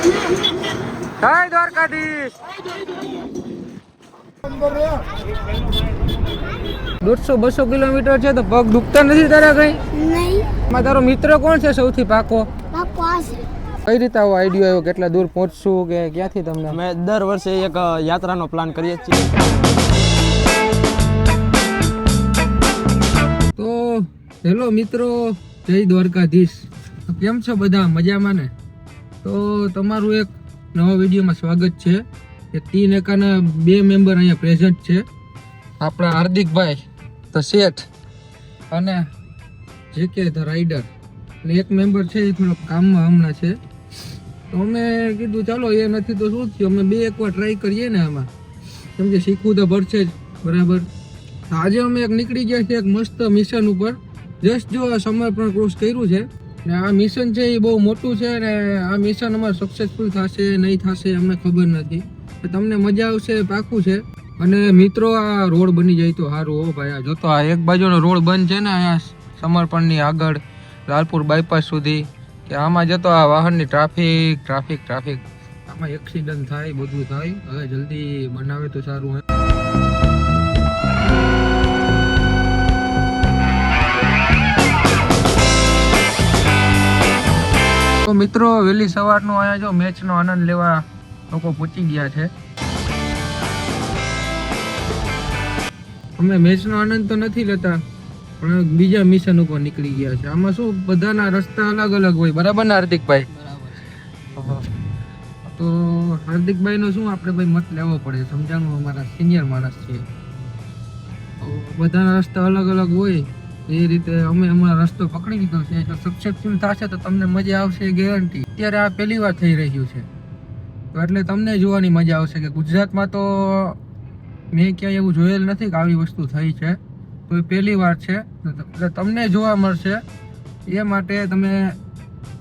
જય દ્વારકાધીશ. દોઢસો બસો કિલોમીટર છે તો પગ દુખતા નથી તારા કઈ? નહીં. તારો મિત્ર કોણ છે સૌથી પાકો? બાપુ આ છે. કઈ રીતે આવો આઈડિયો આવ્યો? કેટલા દૂર પહોંચશું કે ક્યાંથી તમને? અમે દર વર્ષે એક યાત્રાનો પ્લાન કરીએ છીએ. તો હેલો મિત્રો જય દ્વારકાધીશ. કેમ છો બધા? મજામાં ને? તો તમારું એક નવા વિડીયોમાં સ્વાગત છે કે તીન એકાના બે મેમ્બર અહીંયા પ્રેઝન્ટ છે. આપણા હાર્દિકભાઈ ધ શેઠ અને જે કે ધ રાઇડર અને એક મેમ્બર છે એ થોડોક કામમાં હમણાં છે. તો અમે કીધું, ચાલો, એ નથી તો શું થયું? અમે બે એકવાર ટ્રાય કરીએ ને આમાં. કેમ કે શીખવું તો ભરશે જ, બરાબર? આજે અમે એક નીકળી ગયા છીએ એક મસ્ત મિશન ઉપર. જસ્ટ જો સમય ક્રોસ કર્યું છે ને આ મિશન છે એ બહુ મોટું છે અને આ મિશન અમારે સક્સેસફુલ થશે, નહીં થશે અમને ખબર નથી. તમને મજા આવશે, પાકું છે. અને મિત્રો, આ રોડ બની જાય તો સારું હો ભાઈ. આ જોતો આ એક બાજુનો રોડ બંધ છે ને અહીંયા સમર્પણની આગળ, લાલપુર બાયપાસ સુધી, કે આમાં જતો આ વાહનની ટ્રાફિક ટ્રાફિક ટ્રાફિક આમાં એક્સિડન્ટ થાય, બધું થાય. હવે જલ્દી બનાવે તો સારું હે તો મિત્રો વહેલી સવારનો અહીંયા જો મેચનો આનંદ લેવા લોકો પહોંચી ગયા છે. અમે મેચનો આનંદ તો નથી લેતા પણ બીજા મિશન ઉપર નીકળી ગયા છે. આમાં શું? બધાના રસ્તા અલગ અલગ હોય. બરાબર ને હાર્દિકભાઈ? તો હાર્દિકભાઈનો શું? આપણે ભાઈ મત લેવો પડે. સમજાણું અમારા સિનિયર માણસ છે. બધાના રસ્તા અલગ અલગ હોય. એ રીતે અમે અમારો રસ્તો પકડી લીધો છે. જો સક્સેસફુલ થશે તો તમને મજા આવશે ગેરંટી અત્યારે આ પહેલી વાર થઈ રહ્યું છે. તો એટલે તમને જોવાની મજા આવશે કે ગુજરાતમાં તો મેં ક્યાંય એવું જોયેલ નથી કે આવી વસ્તુ થઈ છે. તો એ પહેલી વાર છે. એટલે તમને જોવા મળશે. એ માટે તમે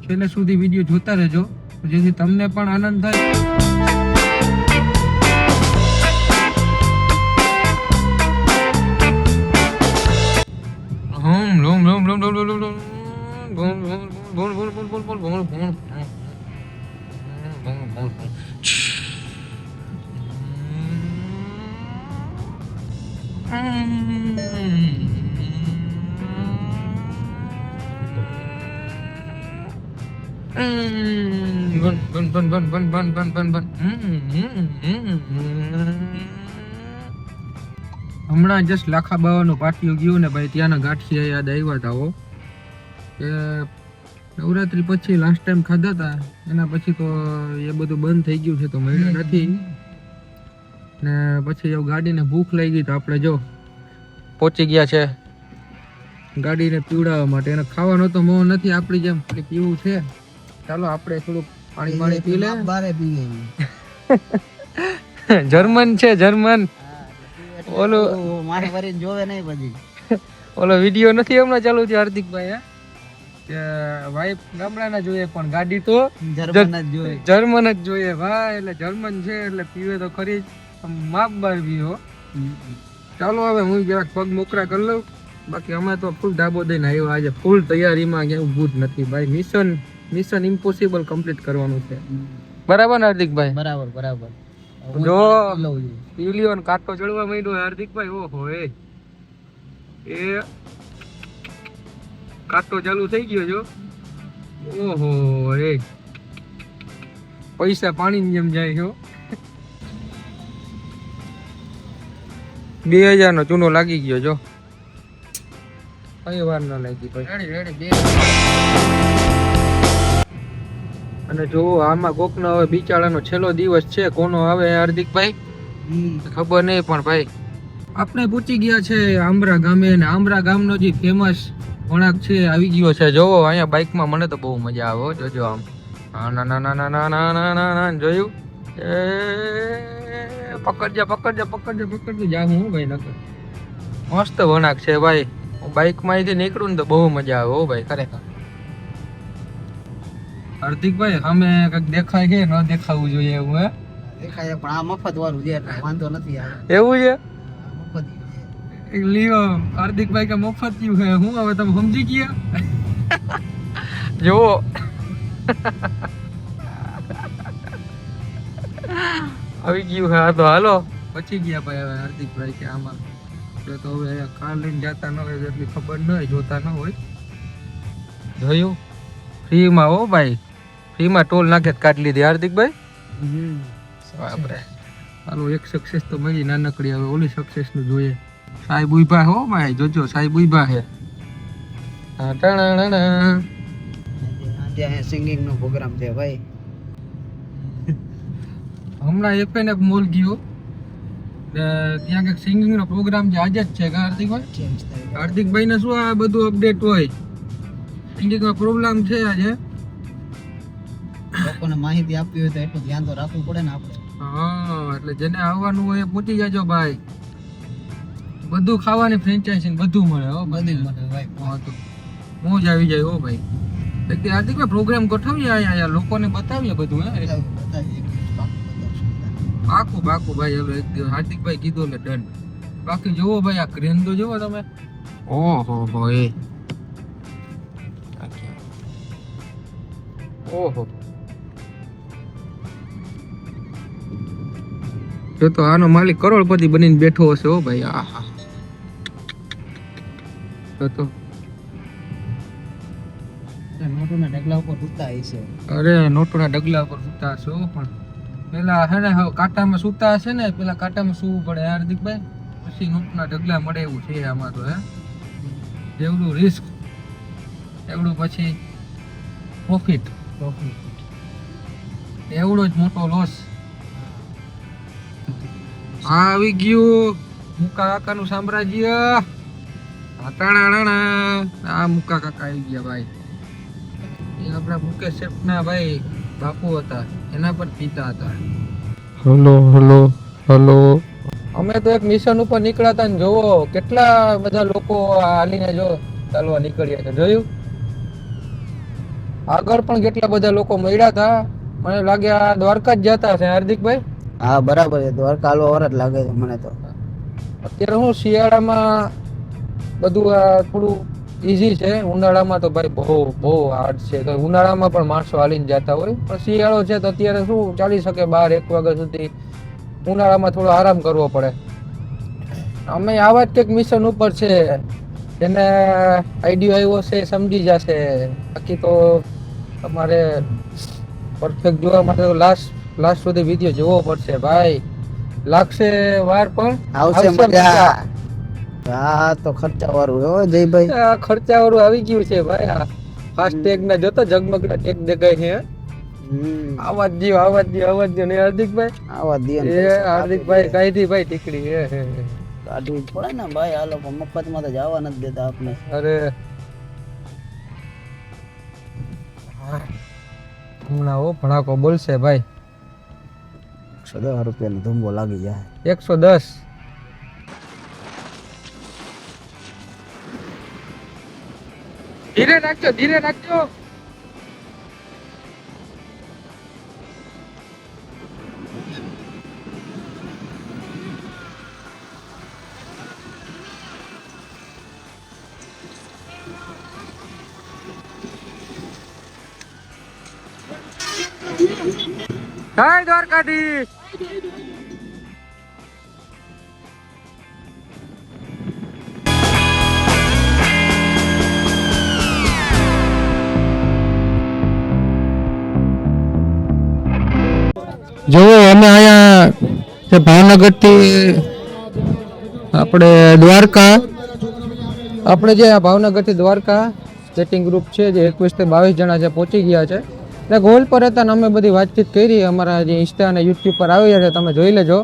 છેલ્લે સુધી વીડિયો જોતા રહેજો. જેથી તમને પણ આનંદ થાય. Vân vân vân vân vân vân vân vân vân. હમણાં જસ્ટ લાખા બાવાનું પાટિયું ગયું ને ભાઈ ત્યાંના ગાંઠિયા યાદ આવ્યા હતા હો. કે નવરાત્રી પછી લાસ્ટ ટાઈમ ખાધા હતા એના પછી તો એ બધું બંધ થઈ ગયું છે તો મળ્યું નથી. ને પછી એવું ગાડીને ભૂખ લાગી તો આપણે જો પહોંચી ગયા છે ગાડીને પીવડાવવા માટે. એને ખાવાનો તો મોહ નથી આપણી જેમ પીવું છે. ચાલો આપણે થોડુંક પાણી પાણી પી લે બારે પી જર્મન છે જર્મન. ઓલું મારે વરી જોવે નહીં પછી. ઓલો વીડિયો નથી હમણાં ચાલુ થયો હાર્દિકભાઈ હે? કે વાઈફ ગામડાના જોઈએ પણ ગાડી તો જર્મન જ જોઈએ. જર્મન જ જોઈએ ભાઈ એટલે જર્મન છે એટલે પીવે તો ખરી જ. માપ બાર પીવો ચાલો હવે હું જરાક પગ મોકરા કરી લઉં. બાકી અમે તો ફૂલ ઢાબો દઈને આવ્યા. આજે ફૂલ તૈયારીમાં ક્યાંય ઊભું જ નથી ભાઈ. મિશન મિશન ઇમ્પોસિબલ કમ્પ્લીટ કરવાનું છે. બરાબર હાર્દિકભાઈ? બરાબર બરાબર. જો લઉં છું. પીલીઓ ને કાંટો ચડવા માંડ્યો હાર્દિકભાઈ ઓહો એ. એ કાંટો ચાલુ થઈ ગયો જો. ઓહો એ. પૈસા પાણીની જેમ જાય છો બે હજાર નો ચૂનો લાગી ગયો જો. કઈ વાર ન લાગી ભાઈ. અને જો આમાં કોક નો હવે બિચારાનો છેલ્લો દિવસ છે કોનો આવે હાર્દિકભાઈ. ખબર નહીં પણ ભાઈ આપણે પૂછી ગયા છે આમરા ગામે અને આમરા ગામનો જે ફેમસ વણાક છે આવી ગયો છે જોવો અહીંયા બાઇકમાં મને તો બહુ મજા આવે જોજો આમ ના ના ના ના ના ના ના ના ના જોયું એ પકડજે પકડજે પકડજે પકડજા જા હું ભાઈ નકર મસ્ત વણાક છે ભાઈ હું બાઇકમાં અહીંથી નીકળું ને તો બહુ મજા આવે હો ભાઈ ખરેખર હાર્દિકભાઈ અમે કંઈક દેખાય છે ન દેખાવું જોઈએ એવું હે? દેખાય પણ આ મફત વાળું છે એટલે વાંધો નથી આવે. એવું છે? લ્યો હાર્દિકભાઈ કે મફત થયું છે હું હવે તમે સમજી ગયા? જુઓ. આવી ગયું હા તો હાલો. પછી ગયા ભાઈ હવે હાર્દિકભાઈ કે આમાં. એટલે તો હવે કાર લઈને જતા ન હોય એટલી ખબર ન હોય જોતા ન હોય. જોયું? ફ્રીમાં હો ભાઈ. ફ્રીમાં ટોલ નાખે કાઢી લીધી. હાર્દિકભાઈ? બાપરે. હાલો એક સક્સેસ તો મળી નાનકડી. હવે ઓલી સક્સેસનું જોઈએ. સાહેબ ઊભા હો ભાઈ જોજો સાહેબ ઊભા હે. ત્યાં સિંગિંગ નો પ્રોગ્રામ છે ભાઈ. હમણાં એક ને એક મોલ ગયો. ત્યાં કંઈક સિંગિંગ નો પ્રોગ્રામ છે આજે જ છે કે હાર્દિકભાઈ? હાર્દિકભાઈ ને શું આ બધું અપડેટ હોય? સિંગિંગ નો પ્રોગ્રામ છે આજે. લોકોને માહિતી આપવી હોય તો એટલું ધ્યાન તો રાખવું પડે ને આપણે. હા એટલે જેને આવવાનું હોય એ પહોંચી જાજો ભાઈ. બધું ખાવાની ફ્રેન્ચાઇઝી બધું મળે હો બધી મળે ભાઈ. હા તો મોજ આવી જાય હો ભાઈ. એક દી હાર્દિકભાઈ પ્રોગ્રામ ગોઠવીએ અહીંયા અહીંયા લોકોને બતાવીએ બધું હે. પાકું પાકું ભાઈ હવે એક દિવસ હાર્દિકભાઈ કીધું એટલે ડન બાકી જુઓ ભાઈ આ ક્રેન તો જુઓ તમે. ઓહો હો એ ઓહો. જો તો આનો માલિક કરોડપતિ બનીને બેઠો હશે હો ભાઈ આહા. જો તો. નોટોના ડગલા ઉપર સૂતા હશે. અરે નોટોના ડગલા ઉપર સૂતા હશે પણ. પેલા હે ને કાંટામાં સૂતા હશે ને પેલા કાંટામાં સૂવું પડે હાર્દિકભાઈ? પછી નોટના ડગલા મળે એવું છે આમાં તો હે? જેવડું રિસ્ક એવડું પછી પ્રોફિટ એવડો જ મોટો લોસ આ આવી ગયું. મુકા કાકાનું સામ્રાજ્ય. આ મુકા કાકા આવી ગયા ભાઈ. એ આપણા મુકેશ શેઠના ભાઈ બાપુ હતા. એના પર પિતા હતા. Hello hello hello. અમે તો એક મિશન ઉપર નીકળ્યા હતા ને જોવો કેટલા બધા લોકો હાલીને જો ચાલવા નીકળ્યા હતા જોયું? આગળ પણ કેટલા બધા લોકો મળ્યા હતા. મને લાગે આ દ્વારકા જ જતા હશે હાર્દિકભાઈ? હા, બરાબર છે. દ્વારકા હાલવા વાર જ લાગે છે મને તો. અત્યારે હું શિયાળામાં બધું આ થોડું ઈઝી છે. ઉનાળામાં તો ભાઈ બહુ બહુ હાર્ડ છે. તો ઉનાળામાં પણ માણસો હાલીને જતા હોય. પણ શિયાળો છે તો અત્યારે શું ચાલી શકે બાર, એક વાગ્યા સુધી ઉનાળામાં થોડો આરામ કરવો પડે. અમે આવા જ કંઈક મિશન ઉપર છે. જેને આઈડિયો આવ્યો છે, સમજી જશે. બાકી તો તમારે પરફેક્ટ જોવા માટે તો લાસ્ટ લાસ્ટ સુધી વીડિયો જોવો પડશે ભાઈ. લાગશે વાર પણ આવશે મજા. હા તો ખર્ચા વાળું હો જયભાઈ. આ ખર્ચા વાળું આવી ગયું છે ભાઈ. આ ફાસ્ટેગ ના જોતો જગમગ ના ટેગ દેખાય છે આવાજ જીવ આવાજ જીવ આવાજ જીવ ને હાર્દિકભાઈ? આવા દિયન એ હાર્દિકભાઈ કઈ થી ભાઈ ટીકડી હે. કાઢવી પડે ને ભાઈ આ લોકો મફતમાં તો જવા નથી દેતા આપણે. અરે. હમણાં ઓ ભણાકો બોલશે ભાઈ. એકસો દસ રૂપિયાનો ધુંબો લાગી જાય એકસો દસ ધીરે નાખજો ધીરે નાખજો જય દ્વારકાધીશ જે ભાવનગરથી આપણે દ્વારકા. આપણે જે આ ભાવનગરથી દ્વારકા સેટિંગ ગ્રુપ છે જે એકવીસથી બાવીસ જણા છે પહોંચી ગયા છે એટલે ગોલ પર હતા ને અમે બધી વાતચીત કરી અમારા જે ઇન્સ્ટા અને યુટ્યુબ પર આવ્યા છે તમે જોઈ લેજો.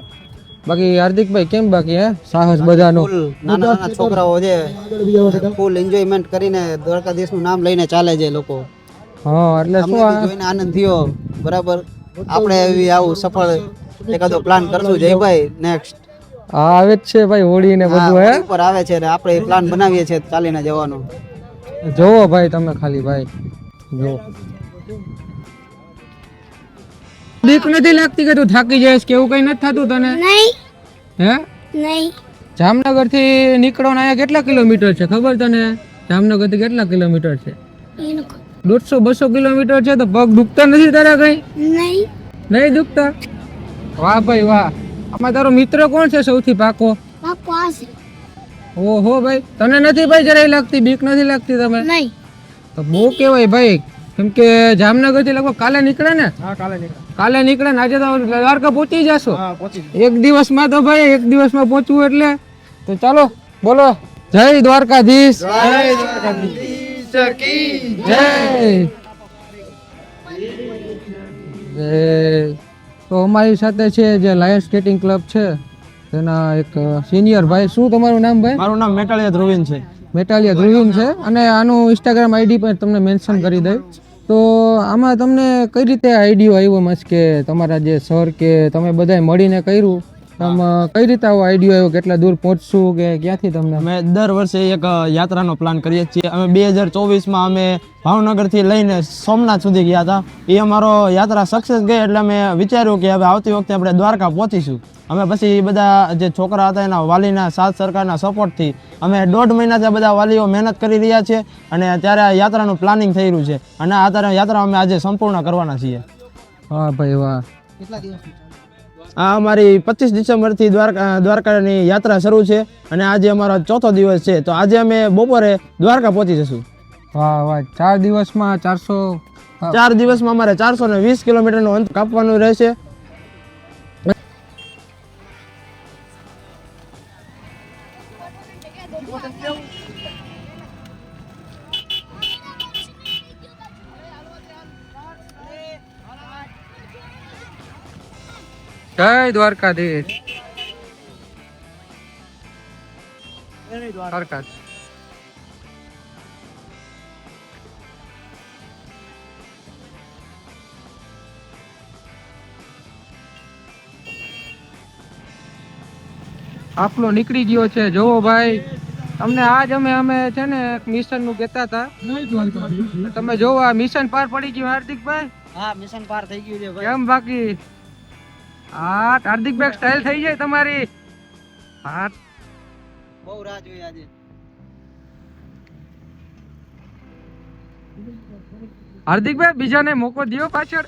બાકી હાર્દિકભાઈ કેમ બાકી હે? સાહસ બધાનું. નાના નાના છોકરાઓ છે ફૂલ એન્જોયમેન્ટ કરીને દ્વારકા દેશનું નામ લઈને ચાલે છે લોકો. હા એટલે શું જોઈને આનંદ થયો. બરાબર? આપણે એવી આવું સફળ એકાદો પ્લાન કરશું જયભાઈ નેક્સ્ટ આ આવે જ છે ભાઈ હોળી ને બધું હે? ઉપર આવે છે ને આપણે પ્લાન બનાવીએ છીએ ચાલીને જવાનો. જોવો ભાઈ તમે ખાલી ભાઈ. જો બીક નથી લાગતી કે તું થાકી જઈશ કે એવું કઈ નથી થતું તને? નહીં. હે? નહીં. જામનગરથી નીકળો ને અહીંયા કેટલા કિલોમીટર છે? ખબર તને? જામનગરથી કેટલા કિલોમીટર છે? દોઢસો બસો કિલોમીટર છે તો પગ દુખતા નથી તારા કઈ? નહીં. નહીં દુખતા? વાહ ભાઈ વાહ. આમાં તારો મિત્ર કોણ છે સૌથી પાકો? પાકો આ છે. ઓહો ભાઈ તને નથી ભાઈ જરાય લાગતી બીક નથી લાગતી તમે નહીં. તો બહુ કહેવાય ભાઈ. કેમ કે જામનગરથી લગભગ કાલે નીકળે ને? કાલે નીકળે. કાલે નીકળે ને આજે તો દ્વારકા પહોંચી જશો. એક દિવસમાં તો ભાઈ એક દિવસમાં પહોંચવું એટલે. તો ચાલો બોલો. જય દ્વારકાધીશ. જય. જય. તો અમારી સાથે છે જે લાયન સ્કેટિંગ ક્લબ છે તેના એક સિનિયર ભાઈ. શું તમારું નામ ભાઈ? મારું નામ મેટાલિયા ધ્રુવિન છે. મેટાલિયા ધ્રુવિન છે. અને આનું ઇન્સ્ટાગ્રામ આઈડી પણ તમને મેન્શન કરી દઈ. તો આમાં તમને કઈ રીતે આઈડિયો આવ્યો મસ્ત કે તમારા જે સર કે તમે બધાય મળીને કર્યું? આમ કઈ રીતે આવો આઈડિયો આવ્યો? કેટલા દૂર પહોંચશું કે ક્યાંથી તમને? અમે દર વર્ષે એક યાત્રાનો પ્લાન કરીએ છીએ. અમે બે હજાર ચોવીસમાં અમે ભાવનગરથી લઈને સોમનાથ સુધી ગયા હતા. એ અમારો યાત્રા સક્સેસ ગઈ એટલે અમે વિચાર્યું કે હવે આવતી વખતે આપણે દ્વારકા પહોંચીશું. અમે પછી બધા જે છોકરા હતા એના વાલીના સાથ સરકારના સપોર્ટથી અમે દોઢ મહિનાથી બધા વાલીઓ મહેનત કરી રહ્યા છે અને ત્યારે આ યાત્રાનું પ્લાનિંગ થઈ રહ્યું છે. અને આ તારા યાત્રા અમે આજે સંપૂર્ણ કરવાના છીએ. હા ભાઈ વાહ. કેટલા દિવસ આ અમારી પચીસ ડિસેમ્બરથી દ્વારકા દ્વારકાની યાત્રા શરૂ છે અને આજે અમારો ચોથો દિવસ છે. તો આજે અમે બપોરે દ્વારકા પહોંચી જશું. વાહ વાહ ચાર દિવસમાં ચારસો ચાર દિવસમાં અમારે ચારસો ને વીસ કિલોમીટરનું અંત કાપવાનું રહેશે. જય દ્વારકાધીશ. દ્વારકાધીશ. આપલો નીકળી ગયો છે. જોવો ભાઈ તમને આજ અમે અમે છે ને એક મિશનનું કેતા હતા. તમે જોવો આ મિશન પાર પડી ગયું હાર્દિકભાઈ. હા મિશન પાર થઈ ગયું છે કેમ બાકી? હા હાર્દિક બેગ સ્ટાઇલ થઈ જાય તમારી. હા બહુ રાહ જોઈ આજે. હાર્દિકભાઈ બીજાને મોકો દિયો પાછળ.